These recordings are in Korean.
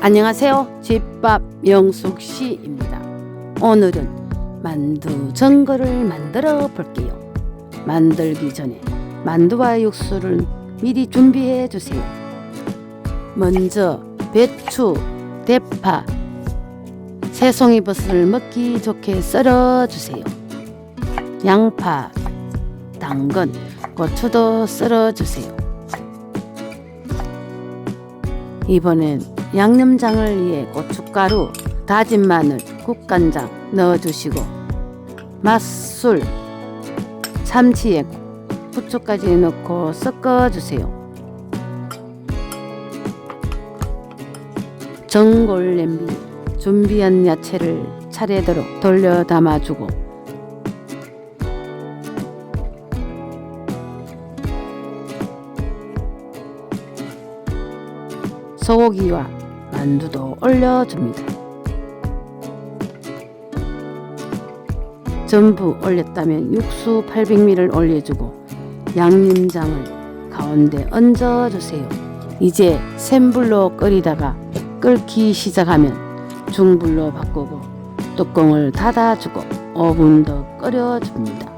안녕하세요. 집밥 영숙 씨입니다. 오늘은 만두 전골을 만들어 볼게요. 만들기 전에 만두와 육수를 미리 준비해 주세요. 먼저 배추, 대파, 새송이버섯을 먹기 좋게 썰어 주세요. 양파, 당근, 고추도 썰어 주세요. 이번엔 양념장을 위해 고춧가루, 다진 마늘, 국간장 넣어주시고 맛술, 참치액, 후추까지 넣고 섞어주세요. 전골 냄비 준비한 야채를 차례대로 돌려 담아주고 소고기와 만두도 올려줍니다. 전부 올렸다면 육수 800ml를 올려주고 양념장을 가운데 얹어주세요. 이제 센 불로 끓이다가 끓기 시작하면 중불로 바꾸고 뚜껑을 닫아주고 5분 더 끓여줍니다.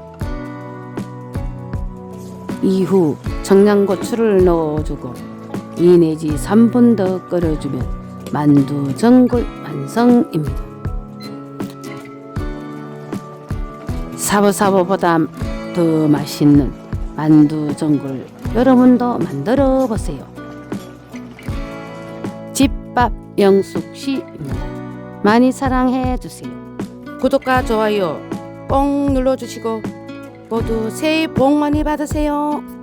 이후 청양고추를 넣어주고 2 내지 3분 더 끓여주면 만두 전골 완성입니다. 사버사버보다 더 맛있는 만두 전골 여러분도 만들어 보세요. 집밥 영숙 씨입니다. 많이 사랑해 주세요. 구독과 좋아요 꼭 눌러주시고 모두 새해 복 많이 받으세요.